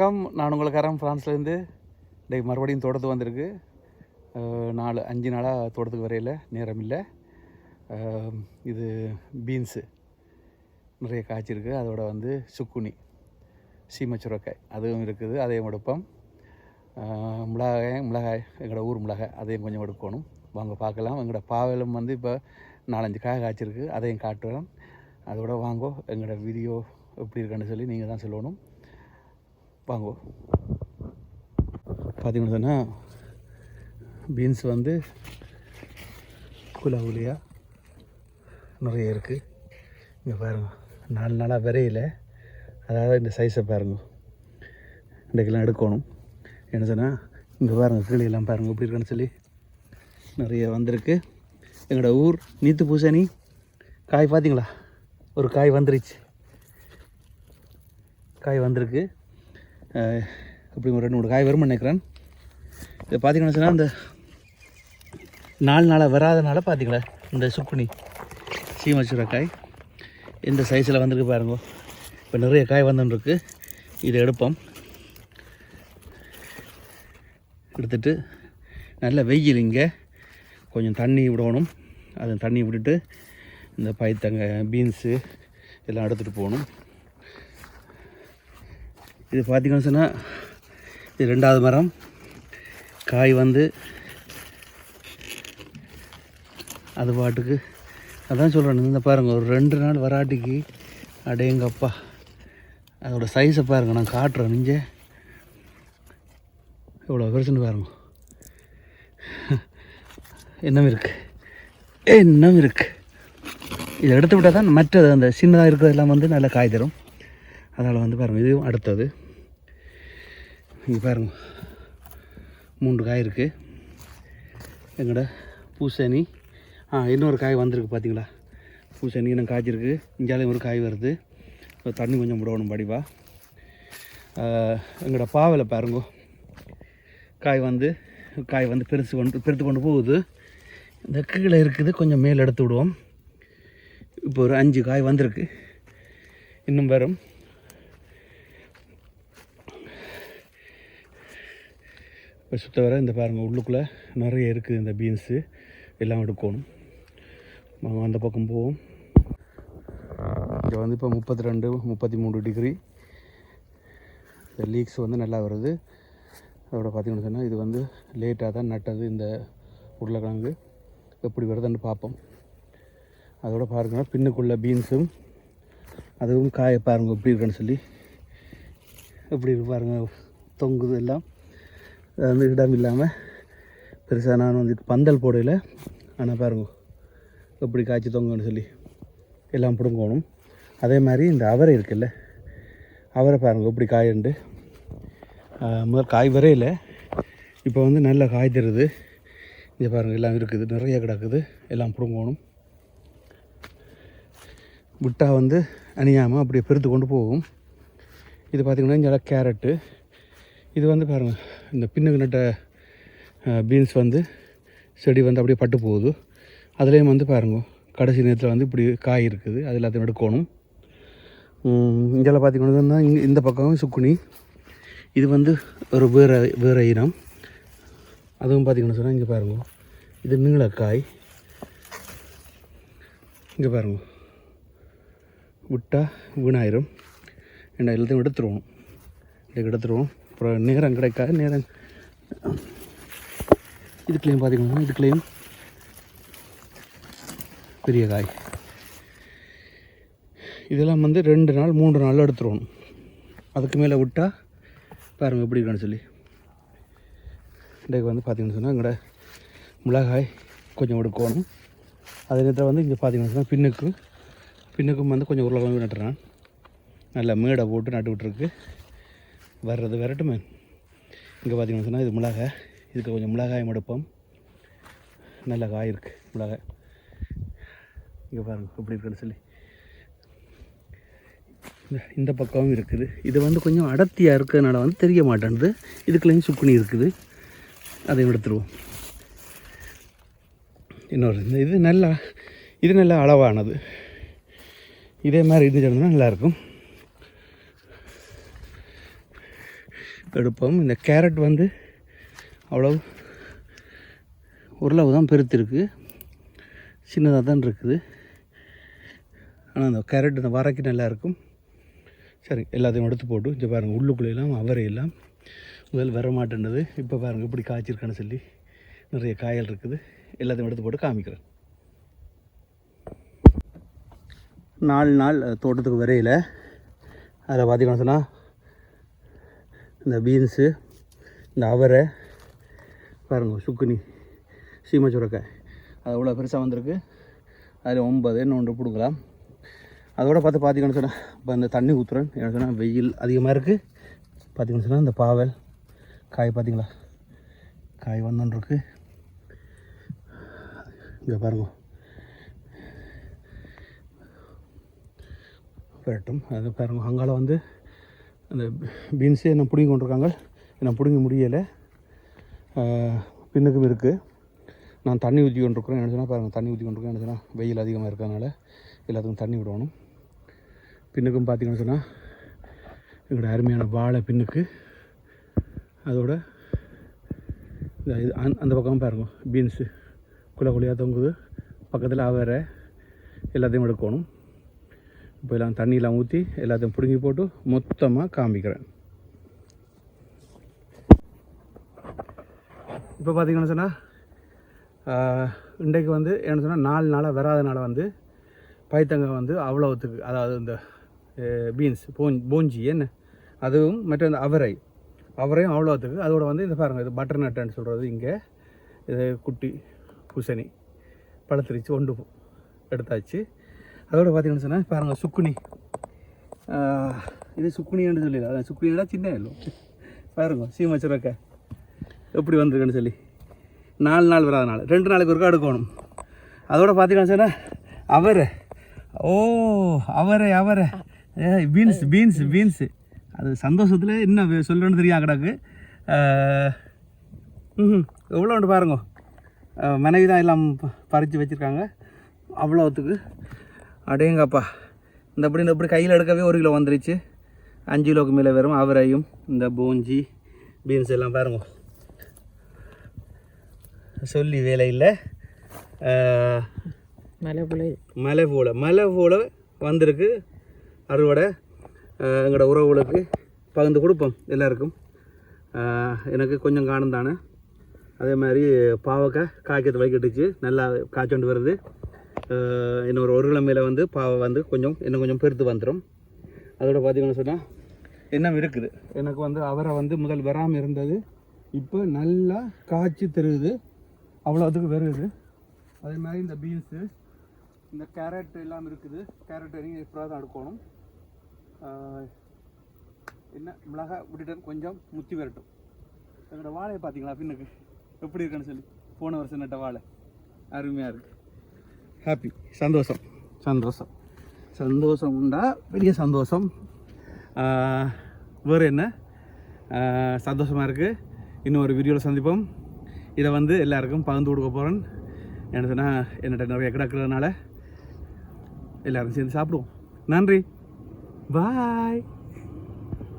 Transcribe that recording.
வணக்கம். நான் உங்களுக்காரன் ஃப்ரான்ஸ்லேருந்து இன்றைக்கு மறுபடியும் தோட்டத்துக்கு வந்திருக்கு. நாலு அஞ்சு நாளாக தோட்டத்துக்கு வரையில் நேரம் இல்லை. இது பீன்ஸு. நிறைய காய்ச்சிருக்கு அதோட வந்து சுக்குனி சீமச்சுரக்காய் அதுவும் இருக்குது. அதையும் எடுப்போம். மிளகாய் மிளகாய் எங்களோட ஊர் மிளகாய் அதையும் கொஞ்சம் எடுக்கணும். வாங்க பார்க்கலாம். எங்களோட பாவலும் வந்து இப்போ நாலஞ்சு காய் காய்ச்சிருக்கு அதையும் காட்டுறோம். அதோட வாங்கோ. எங்களோட வீடியோ எப்படி இருக்குன்னு சொல்லி நீங்கள் தான் சொல்லணும். வாங்கோ பார்த்தீங்கன்னு சொன்னால் பீன்ஸ் வந்து குலா குலியாக நிறைய இருக்குது இங்கே பாருங்கள் நாலு நாளாக விரையில். அதாவது இந்த சைஸை பாருங்க. இன்றைக்கெல்லாம் எடுக்கணும். என்ன சொன்னால் இங்கே பாருங்கள் கீழெல்லாம் பாருங்கள் எப்படி இருக்குன்னு சொல்லி. நிறைய வந்திருக்கு. எங்களோட ஊர் நீத்து பூசணி. காய் பார்த்தீங்களா? ஒரு காய் வந்துருச்சு. காய் வந்திருக்கு. அப்படி ஒரு ரெண்டு மூணு காய் வரும்னு நினைக்கிறேன் இதை பார்த்தீங்கன்னு சொன்னால் இந்த நாலு நாளாக வராதனால பார்த்தீங்களா? இந்த சுக்குனி சீமச்சுரக்காய் இந்த சைஸில் வந்திருக்கு பாருங்க. இப்போ நிறைய காய் வந்துருக்கு. இதை எடுப்போம். எடுத்துட்டு நல்ல வெயில் இங்கே. கொஞ்சம் தண்ணி விடணும். அது தண்ணி விட்டுட்டு இந்த பைத்தங்க பீன்ஸு எல்லாம் எடுத்துகிட்டு போகணும். இது பார்த்தீங்கன்னு சொன்னால் இது ரெண்டாவது மரம். காய் வந்து அது பாட்டுக்கு அதான் சொல்கிறேன் இந்த பாருங்கள் ஒரு ரெண்டு நாள் வராட்டிக்கு அடேங்கப்பா. அதோட சைஸை பாருங்கள் நான் காட்டுறேன் நீங்கள் எவ்வளோ பெருசுன்னு பாருங்க. என்னம் இருக்குது என்னம் இருக்குது இதை எடுத்து விட்டால் தான் மற்றது அந்த சின்னதாக இருக்கிறதெல்லாம் வந்து நல்லா காய் தரும். அதனால் வந்து பாருங்கள் இதுவும் அடுத்தது. இங்கே பாருங்க மூன்று காய் இருக்குது எங்களோட பூசணி. ஆ இன்னொரு காய் வந்திருக்கு பார்த்தீங்களா பூசணி இன்னும் காய்ச்சிருக்கு. இங்கேயும் ஒரு காய் வருது. இப்போ தண்ணி கொஞ்சம் விடணும் படிவா எங்களோட பாவலை பாருங்கோ. காய் வந்து காய் வந்து பெருசு கொண்டு பெருத்து கொண்டு போகுது. இந்த கீழே இருக்குது கொஞ்சம் மேலே எடுத்து விடுவோம். இப்போ ஒரு அஞ்சு காய் வந்திருக்கு. இன்னும் வரும். இப்போ சுத்த வர இந்த பாருங்கள் உள்ளுக்குள்ளே நிறைய இருக்குது இந்த பீன்ஸு எல்லாம் எடுக்கணும். வாங்க அந்த பக்கம் போவோம். இங்கே வந்து இப்போ முப்பத்தி ரெண்டு முப்பத்தி மூணு டிகிரி இந்த லீக்ஸ் வந்து நல்லா வருது. அதோட பார்த்திங்கன்னு சொன்னால் இது வந்து லேட்டாக தான் நட்டது இந்த உருளைக்கிழங்கு. எப்படி வருதுன்னு பார்ப்போம். அதோட பாருங்கன்னா பின்னுக்குள்ளே பீன்ஸும் அதுவும் காய பாருங்க எப்படி இருக்குன்னு சொல்லி. எப்படி இருக்கு தொங்குது எல்லாம். அது வந்து இடம் இல்லாமல் பெருசாக நான் வந்துட்டு பந்தல் போடையில் ஆனால் பாருங்க எப்படி காய்ச்சி தொங்கன்னு சொல்லி எல்லாம் பிடுங்கணும். அதே மாதிரி இந்த அவரை இருக்குல்ல அவரை பாருங்க எப்படி காயுண்டு முதல் காய் வரையில். இப்போ வந்து நல்ல காய் தருது இங்கே பாருங்கள் எல்லாம் இருக்குது நிறைய கிடக்குது. எல்லாம் பிடுங்கணும். விட்டால் வந்து அணியாமல் அப்படியே பெருத்து கொண்டு போகும். இது பார்த்திங்கன்னா இங்கே கேரட்டு. இது வந்து பாருங்கள் இந்த பின்னுக்கு நட்ட பீன்ஸ் வந்து செடி வந்து அப்படியே பட்டு போகுது. அதுலேயும் வந்து பாருங்க கடைசி நேரத்தில் வந்து இப்படி காய் இருக்குது. அது எல்லாத்தையும் எடுக்கணும். இங்கெல்லாம் பார்த்திங்கன்னா இங்கே இந்த பக்கம் சுக்குனி. இது வந்து ஒரு வேறு வேறு இனம். அதுவும் பார்த்திங்கன்னு சொன்னால் இங்கே பாருங்க. இது நீளக்காய் இங்கே பாருங்க. விட்டால் வீணாயிரும். என்ன எல்லாத்தையும் எடுத்துருவோம். இன்றைக்கு எடுத்துருவோம். அப்புறம் நேரம் கிடைக்காது நேரம் இதுக்குலேயும் பார்த்திங்கன்னா இதுக்குலேயும் பெரிய காய். இதெல்லாம் வந்து ரெண்டு நாள் மூன்று நாள் எடுத்துருவோம். அதுக்கு மேலே விட்டால் பாருங்கள் எப்படி இருக்கான்னு சொல்லி. இன்றைக்கு வந்து பார்த்திங்கன்னு சொன்னால் எங்களோட மிளகாய் கொஞ்சம் எடுக்கணும். அதே நேரத்தில் வந்து இங்கே பார்த்திங்கன்னு சொன்னால் பின்னுக்கு பின்னுக்கும் வந்து கொஞ்சம் உருளைக்கிழங்கு நட்டுறேன். நல்லா மேடை போட்டு நட்டு விட்ருக்கு வர்றது வரட்டுமே. இங்கே பார்த்தீங்கன்னு சொன்னால் இது மிளகாய் இதுக்கு கொஞ்சம் மிளகாயம் எடுப்போம். நல்ல காய் இருக்குது மிளகாய் இங்கே பாருங்கள் எப்படி இருக்குன்னு சொல்லி. இந்த- இந்த பக்கமும் இருக்குது. இது வந்து கொஞ்சம் அடர்த்தியாக இருக்கிறதுனால வந்து தெரிய மாட்டேன்து இதுக்குள்ளேயும் சுக்குனி இருக்குது. அதையும் எடுத்துருவோம். இன்னொரு இந்த இது நல்லா இது நல்லா அளவானது. இதே மாதிரி இருந்துச்சுன்னா நல்லாயிருக்கும் எடுப்போம். இந்த கேரட் வந்து அவ்வளோ ஓரளவு தான் பெருத்திருக்கு. சின்னதாக தான் இருக்குது. ஆனால் அந்த கேரட் இந்த வரக்கு நல்லாயிருக்கும் சரி எல்லாத்தையும் எடுத்து போட்டு இங்கே பாருங்கள் உள்ளுக்குள்ளெல்லாம் அவரை எல்லாம் முதல் வர மாட்டேன்றது. இப்போ பாருங்கள் இப்படி காய்ச்சிருக்கான்னு சொல்லி நிறைய காயல் இருக்குது. எல்லாத்தையும் எடுத்து போட்டு காமிக்கிறேன். நாலு நாள் தோட்டத்துக்கு வரையில். அதில் பார்த்திங்கன்னா சொன்னால் இந்த பீன்ஸு இந்த அவரை பாருங்க சுக்குனி சீமை சுரக்காய். அது இவ்வளோ பெருசாக வந்திருக்கு? அதில் ஒன்பது என்ன ஒன்று பிடுங்கலாம் அதோட பார்த்து பார்த்தீங்கன்னு சொன்னால் இப்போ இந்த தண்ணி ஊற்றுறேன் என்ன சொன்னால் வெயில் அதிகமாக இருக்குது பார்த்தீங்கன்னு சொன்னால் இந்த பாவல் காய் பார்த்தீங்களா? காய் வந்துருக்கு இங்கே பாருங்க. வரட்டும். அது பாருங்க அங்கால வந்து அந்த பீன்ஸே என்ன பிடுங்கி கொண்டிருக்காங்க. என்ன பிடுங்க முடியலை. பின்னுக்கும் இருக்குது நான் தண்ணி ஊற்றி கொண்டிருக்கிறேன். என்ன சொன்னால் பாருங்கள் தண்ணி ஊற்றி கொண்டிருக்கேன் என்ன சொன்னால் வெயில் அதிகமாக இருக்கிறதுனால எல்லாத்துக்கும் தண்ணி விடணும். பின்னுக்கும் பார்த்தீங்கன்னு சொன்னால் எங்களோட அருமையான வாழை பின்னுக்கு அதோட இது அந் அந்த பக்கம் பாருங்க பீன்ஸு. குலை குழியாக தொங்குது. பக்கத்தில் அவரை எல்லாத்தையும் எடுக்கணும். இப்போ எல்லாம் தண்ணியெலாம் ஊற்றி எல்லாத்தையும் பிடுங்கி போட்டு மொத்தமாக காமிக்கிறேன். இப்போ பார்த்தீங்கன்னு சொன்னால் இன்றைக்கு வந்து என்ன சொன்னால் நாலு நாளாக வராதனால வந்து பைத்தங்காய் வந்து அவ்வளோத்துக்கு அதாவது இந்த பீன்ஸ் போன் போஞ்சி என்ன? அதுவும் மற்ற இந்த அவரை அவரையும் அவ்வளோத்துக்கு அதோட வந்து இந்த பாருங்கள் இது பட்டர் நட்டுன்னு சொல்கிறது இங்கே இது குட்டி பூசணி பழத்திரிச்சு ஒன்று எடுத்தாச்சு. அதோட பார்த்தீங்கன்னு சொன்னால் பாருங்கள் சுக்குனி. இது சுக்குனின்னு சொல்லி அதான் சுக்குனியோட சின்ன இல்லை பாருங்க சீமச்சுரக்க எப்படி வந்திருக்குன்னு சொல்லி. நாலு நாள் வராத நாள். ரெண்டு நாளைக்கு ஒருக்கா எடுக்கணும். அதோட பார்த்தீங்கன்னா சொன்னால் அவரை. ஓ அவரை அவரை. ஏ பீன்ஸ் பீன்ஸ் பீன்ஸு. அது சந்தோஷத்தில் என்ன வே- சொல்லணும்னு தெரியும் கிடக்கு. ம் எவ்வளோ உண்டு பாருங்க. மனைவி தான் எல்லாம் ப- பறித்து வச்சுருக்காங்க. அவ்வளோத்துக்கு அடேங்கப்பா. இந்த அப்படி இந்த இப்படி கையில் எடுக்கவே ஒரு கிலோ வந்துருச்சு. அஞ்சு கிலோக்கு மேலே வரும் அவரையும் இந்த பூஞ்சி பீன்ஸ் எல்லாம் பாருங்க. சொல்லி வேலை இல்லை. மலை புலை. மலை போல மலை போல வந்திருக்கு அறுவடை எங்களோட உறவுகளுக்கு பகிர்ந்து கொடுப்போம் எல்லாருக்கும். எனக்கு கொஞ்சம் காணும் தானே அதே மாதிரி பாவக்காய் காய்க்கிறது வைக்கட்டுச்சு நல்லா காய்ச்சொண்டு வருது. இன்னும் ஒரு ஒரு கிழமையில் வந்து பாவை வந்து கொஞ்சம் இன்னும் கொஞ்சம் பெருத்து வந்துடும் அதோட பார்த்திங்கன்னு சொன்னால் இன்னும் இருக்குது. எனக்கு வந்து அவரை வந்து முதல் வராமல் இருந்தது. இப்போ நல்லா காய்ச்சி தருது அவ்வளோத்துக்கு வருது அதே மாதிரி இந்த பீன்ஸு இந்த கேரட் எல்லாம் இருக்குது. கேரட் நீங்கள் இப்போ தான் அடுக்கணும் என்ன மிளகாய் விட்டுட்டு கொஞ்சம் முத்தி வரட்டும். எங்களோட வாழையை பார்த்தீங்களா பின்னுக்கு? எப்படி இருக்குன்னு சொல்லி? போன வருஷம் நட்ட வாழை. அருமையாக இருக்குது ஹாப்பி சந்தோஷம். சந்தோஷம். சந்தோஷம் உண்டா? பெரிய சந்தோஷம். வேறு என்ன? சந்தோஷமாக இருக்குது இன்னும் ஒரு வீடியோவில் சந்திப்போம். இதை வந்து எல்லாருக்கும் பகிர்ந்து கொடுக்க போகிறேன் என்ன என்னோட நிறைய கிடக்கிறதுனால எல்லாரும் சேர்ந்து சாப்பிடுவோம். நன்றி. பாய்